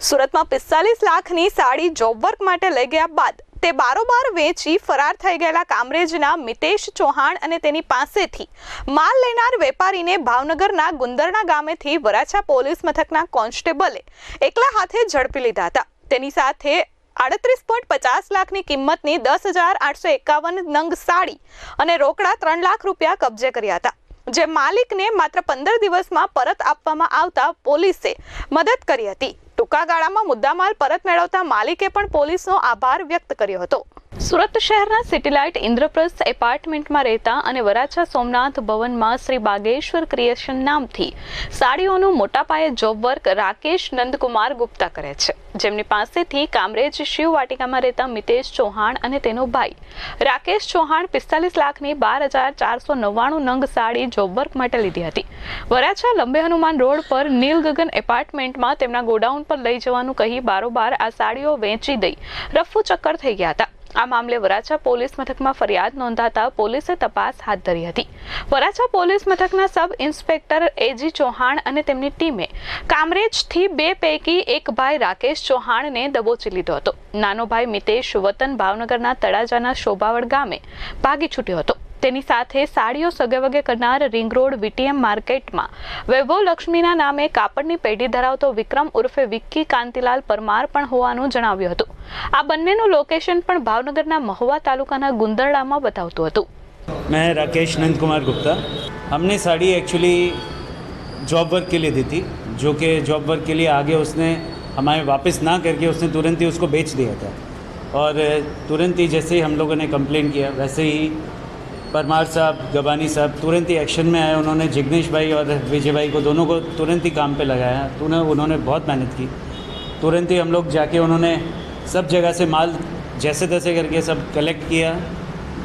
સુરતમાં પિસ્તાલીસ લાખની સાડી જોબ વર્ક માટે લઈ ગયા બાદ તે બારોબાર વેચી ફરાર થઈ ગયેલા કામરેજના મિતેશ ચૌહાણ અને તેની પાસેથી માલ લેનાર વેપારીને ભાવનગરના ગુંદરણા ગામેથી વરાછા પોલીસ મથકના કોન્સ્ટેબલે એકલા હાથે ઝડપી લીધા હતા. તેની સાથે આડત્રીસ પોઈન્ટ પચાસ લાખની કિંમતની દસ હજાર આઠસો એકાવન નંગ સાડી અને રોકડા ત્રણ લાખ રૂપિયા કબજે કર્યા હતા. જે માલિકને માત્ર પંદર દિવસમાં પરત આપવામાં આવતા પોલીસે મદદ કરી હતી. ટૂંકા ગાળામાં મુદ્દામાલ પરત મેળવતા માલિકે પણ પોલીસનો આભાર વ્યક્ત કર્યો હતો. સુરત શહેરના સિટીલાઇટ ઇન્દ્રપ્રસ્થ એપાર્ટમેન્ટમાં રહેતા અને વરાછા સોમનાથ ભવનમાં શ્રી બાગેશ્વર ક્રિએશન નામથી સાડીઓનું મોટા પાયે જોબ વર્ક રાકેશ નંદકુમાર ગુપ્તા કરે છે. જેમની પાસેથી કામરેજ શિવ વાટિકામાં રહેતા મિતેશ ચૌહાણ અને તેનો ભાઈ. રાકેશ ચૌહાણ પિસ્તાલીસ લાખની બાર હજાર ચારસો નવ્વાણું નંગ સાડી જોબ વર્ક માટે લીધી હતી. વરાછા લંબે હનુમાન રોડ પર નીલ ગગન એપાર્ટમેન્ટમાં તેમના ગોડાઉન પર લઈ જવાનું કહી બારોબાર આ સાડીઓ વેચી દઈ રફુ ચક્કર થઈ ગયા હતા. આ મામલે વરાછા પોલીસ મથકમાં ફરિયાદ નોંધાતા પોલીસે તપાસ હાથ ધરી હતી. વરાછા પોલીસ મથકના સબ ઇન્સ્પેક્ટર એજી ચૌહાણ અને તેમની ટીમે કામરેજથી બે પૈકી એક ભાઈ રાકેશ ચૌહાણને દબોચી લીધો હતો. નાનો ભાઈ મિતેશ વતન ભાવનગરના તળાજાના શોભાવડ ગામે ભાગી છૂટ્યો હતો. તેની સાથે સાડીઓ સગેવગે કરનાર રિંગ રોડ વીટીએમ માર્કેટમાં વૈભવ લક્ષ્મીના નામે કાપડની પેઢી ધરાવતો વિક્રમ ઉર્ફે વિક્કી કાંતિલાલ પરમાર પણ હોવાનું જણાવ્યું હતું આ બંનેનું લોકેશન પણ ભાવનગરના મહુવા તાલુકાના ગુંદરડામાં બતાવતું હતું मैं राकेश नंद कुमार गुप्ता हमने साड़ी एक्चुअली जॉब वर्क के लिए दी थी जो कि जॉब वर्क के लिए आगे उसने हमारे वापस ना करके उसने तुरंत ही उसको बेच दिया था और तुरंत ही जैसे ही हम लोगों ने कंप्लेन किया वैसे ही परमार साहब, गबानी साहब, तुरंत ही एक्शन में आए। उन्होंने जिग्नेश भाई और विजय भाई को दोनों को तुरंत ही काम पे लगाया। तो उन्हें उन्होंने बहुत मेहनत की। तुरंत ही हम लोग जाके उन्होंने सब जगह से माल जैसे तैसे करके सब कलेक्ट किया।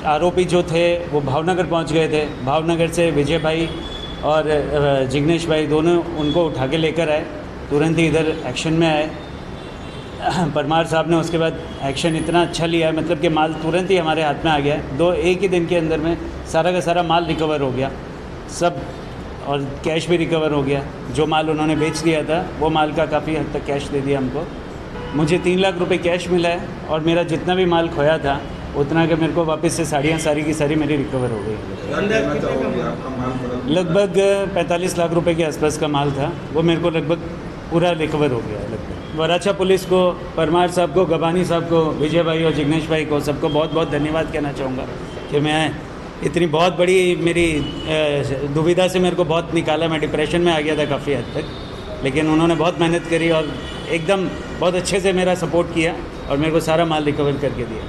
आरोपी जो थे, वो भावनगर पहुँच गए थे। भावनगर से विजय भाई और जिग्नेश भाई दोनों उनको उठा के लेकर आए। तुरंत ही इधर एक्शन में आए। परमार साहब ने उसके बाद एक्शन इतना अच्छा लिया है मतलब कि माल तुरंत ही हमारे हाथ में आ गया है। दो एक ही दिन के अंदर में सारा का सारा माल रिकवर हो गया। सब और कैश भी रिकवर हो गया। जो माल उन्होंने बेच दिया था, वो माल का काफ़ी हद तक कैश दे दिया हमको। मुझे तीन लाख रुपए कैश मिला है और मेरा जितना भी माल खोया था, उतना के मेरे को वापस से साड़ियाँ सारी की सारी मेरी रिकवर हो गई। लगभग पैंतालीस लाख रुपए के आसपास का माल था, वो मेरे को लगभग पूरा रिकवर हो गया वराछा पुलिस को परमार साहब को गबानी साहब को विजय भाई और जिग्नेश भाई को सबको बहुत बहुत धन्यवाद कहना चाहूँगा कि मैं इतनी बहुत बड़ी मेरी अ, दुविधा से मेरे को बहुत निकाला मैं डिप्रेशन में आ गया था काफ़ी हद तक लेकिन उन्होंने बहुत मेहनत करी और एकदम बहुत अच्छे से मेरा सपोर्ट किया और मेरे को सारा माल रिकवर करके दिया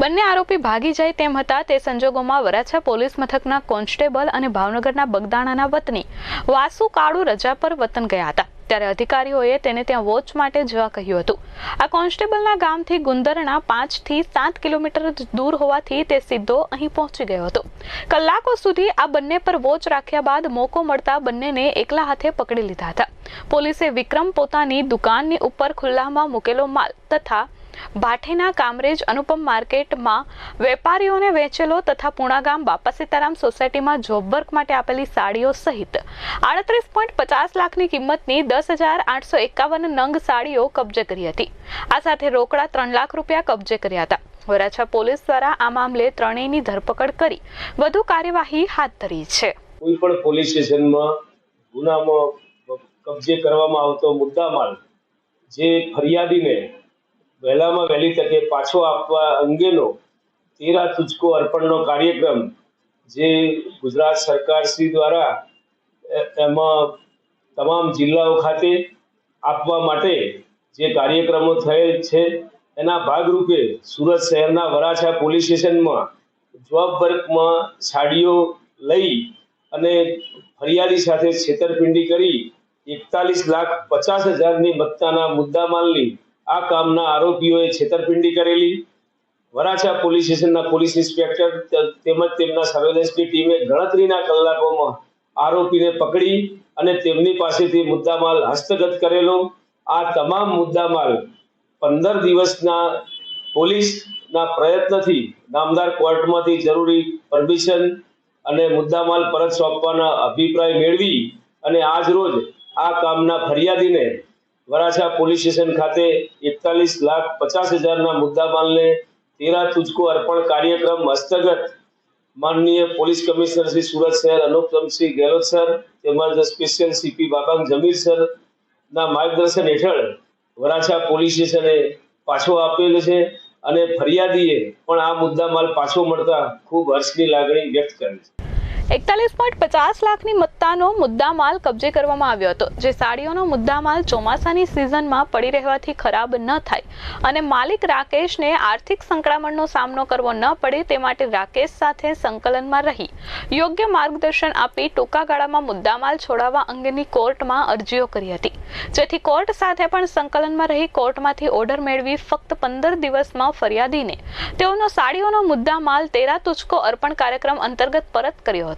બંને આરોપી ભાગી જાય તેમ હતા તે સંજોગોમાં વરાછા પોલીસ મથકના કોન્સ્ટેબલ અને ભાવનગરના બગદાણાના વતની વાસુ કાળુ રજા પર વતન ગયા હતા ત્યારે અધિકારીઓએ તેને ત્યાં વોચ માટે જવા કહ્યું હતું. આ કોન્સ્ટેબલના ગામથી ગુંદરના પાંચથી સાત કિલોમીટર દૂર હોવાથી તે સીધો અહીં પહોંચી ગયો હતો. કલાકો સુધી આ બંને પર વોચ રાખ્યા બાદ મોકો મળતા બંનેને એકલા હાથે પકડી લીધા હતા. પોલીસે વિક્રમ પોતાની દુકાનની ઉપર ખુલ્લામાં મૂકેલો માલ તથા ભાઠીના કામરેજ અનુપમ માર્કેટમાં વેપારીઓને વેચેલો તથા પુણાગામ બાપા સીતારામ સોસાયટીમાં જોબ વર્ક માટે આપેલી સાડીઓ સહિત આડત્રીસ પોઈન્ટ પચાસ લાખની કિંમતની દસ હજાર આઠસો એકાવન નંગ સાડીઓ કબજે કરી હતી. આ સાથે રોકડા ત્રણ લાખ રૂપિયા કબજે કર્યા હતા. વરાછા પોલીસ દ્વારા આ મામલે ત્રણેયની ધરપકડ કરી વધુ કાર્યવાહી હાથ ધરી છે. કોઈ પણ પોલીસ સ્ટેશનમાં ગુનામાં કબજે કરવામાં આવતો મુદ્દામાલ જે ફરિયાદીને વહેલામાં વહેલી તકે પાછો આપવા અંગેનો તેરા તુચકો અર્પણનો કાર્યક્રમ જે ગુજરાત સરકાર શ્રી દ્વારા એમાં તમામ જિલ્લાઓ ખાતે આપવા માટે જે કાર્યક્રમો થયેલ છે, એના ભાગરૂપે સુરત શહેરના વરાછા પોલીસ સ્ટેશનમાં જોબ વર્કમાં સાડીઓ લઈ અને ફરિયાદી સાથે છેતરપિંડી કરી એકતાલીસ લાખ પચાસ હજારની મત્તાના મુદ્દામાલની આ કામના આરોપીઓએ છેતરપિંડી કરેલી. વરાછા પોલીસ સ્ટેશનના પોલીસ ઇન્સ્પેક્ટર તેમજ તેમના સર્વેલન્સની ટીમે ગણતરીના કલાકોમાં આરોપીને પકડી અને તેમની પાસેથી મુદ્દામાલ હસ્તગત કરેલો. આ તમામ મુદ્દામાલ પંદર દિવસના પોલીસના પ્રયત્નથી નામદાર કોર્ટમાંથી જરૂરી પરમિશન અને મુદ્દામાલ પરત સોંપવાના અભિપ્રાય મેળવી અને આજ રોજ આ કામના ફરિયાદીને વરાછા પોલીસ સ્ટેશન ખાતે એકતાલીસ લાખ પચાસ હજારના મુદ્દામાલને તેરા તુજકો અર્પણ કાર્યક્રમ હસ્તગત. માનનીય પોલીસ કમિશનર શ્રી સુરત શહેર અનુપમસિંહ ગેહલોત સર, તેમજ special CP Babang Jamir sir ના માર્ગદર્શન હેઠળ વરાછા પોલીસ સ્ટેશને પાછો આપેલ છે અને ફરિયાદીએ પણ આ મુદ્દામાલ પાછો મળતા ખૂબ હર્ષની લાગણી વ્યક્ત કરી છે. એકતાલીસ પોઈન્ટ પચાસ લાખની મત્તાનો મુદ્દામાલ કબજે કરવામાં આવ્યો હતો, જે સાડીઓનો મુદ્દામાલ ચોમાસાની સિઝનમાં પડી રહેવાથી ખરાબ ન થાય અને માલિક રાકેશને આર્થિક સંકળામણનો સામનો કરવો ન પડે તે માટે રાકેશ સાથે સંકલનમાં રહી. યોગ્ય માર્ગદર્શન આપી ટૂંકા ગાળામાં મુદ્દામાલ છોડાવવા અંગેની કોર્ટમાં અરજીઓ કરી હતી. જેથી કોર્ટ સાથે પણ સંકલનમાં રહી કોર્ટમાંથી ઓર્ડર મેળવી ફક્ત પંદર દિવસમાં ફરિયાદીને તેઓનો સાડીઓનો મુદ્દામાલ તેરા તુચકો અર્પણ કાર્યક્રમ અંતર્ગત પરત કર્યો